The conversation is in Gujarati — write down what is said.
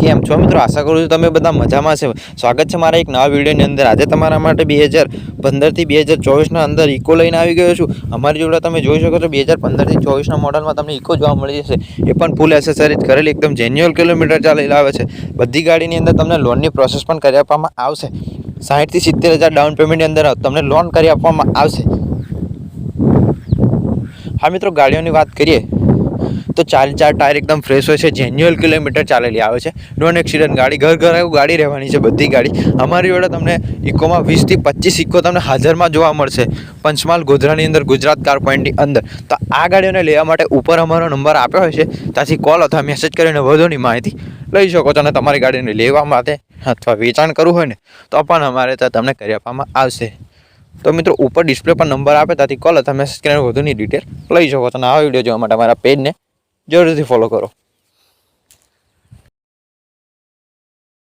કેમ છો મિત્રો? આશા કરું છું તમે બધા મજામાં છે. સ્વાગત છે મારા એક નવા વિડીયોની અંદર. આજે તમારા માટે બે હજાર પંદરથી બે હજાર ચોવીસના અંદર ઇકો લઈને આવી ગયો છું. અમારી જોડે તમે જોઈ શકો છો, બે હજાર પંદરથી ચોવીસના મોડલમાં તમને ઇકો જોવા મળી જશે. એ પણ ફૂલ એસેસરીઝ કરેલી, એકદમ જેન્યુઅલ કિલોમીટર ચાલેલા આવે છે. બધી ગાડીની અંદર તમને લોનની પ્રોસેસ પણ કરી આપવામાં આવશે. સાહીઠથી સિત્તેર હજાર ડાઉન પેમેન્ટની અંદર તમને લોન કરી આપવામાં આવશે. હા મિત્રો, ગાડીઓની વાત કરીએ. તો ચાર ચાર ટાયર એકદમ ફ્રેશ હોય છે જેન્યુઅલ કિલોમીટર ચાલેલી આવે છે. નોન એક્સિડન્ટ ગાડી, ઘર ઘર એવું ગાડી રહેવાની છે, બધી ગાડી. અમારી જોડે તમને ઇકોમાં વીસથી પચીસ ઇકો તમને હાજરમાં જોવા મળશે. પંચમહાલ ગોધરાની અંદર, ગુજરાત કાર પોઈન્ટની અંદર. તો આ ગાડીઓને લેવા માટે ઉપર અમારો નંબર આપ્યો હોય છે. ત્યાંથી કોલ અથવા મેસેજ કરીને વધુની માહિતી લઈ શકો છો અને તમારી ગાડીને લેવા માટે અથવા વેચાણ કરવું હોય ને, તો પણ અમારે ત્યાં તમને કરી આપવામાં આવશે. તો મિત્રો, ઉપર ડિસ્પ્લે પર નંબર આપે, ત્યાંથી કોલ અથવા મેસેજ કરીને વધુની ડિટેલ લઈ શકો છો અને આ વીડિયો જોવા માટે અમારા પેજને જરૂરથી ફોલો કરો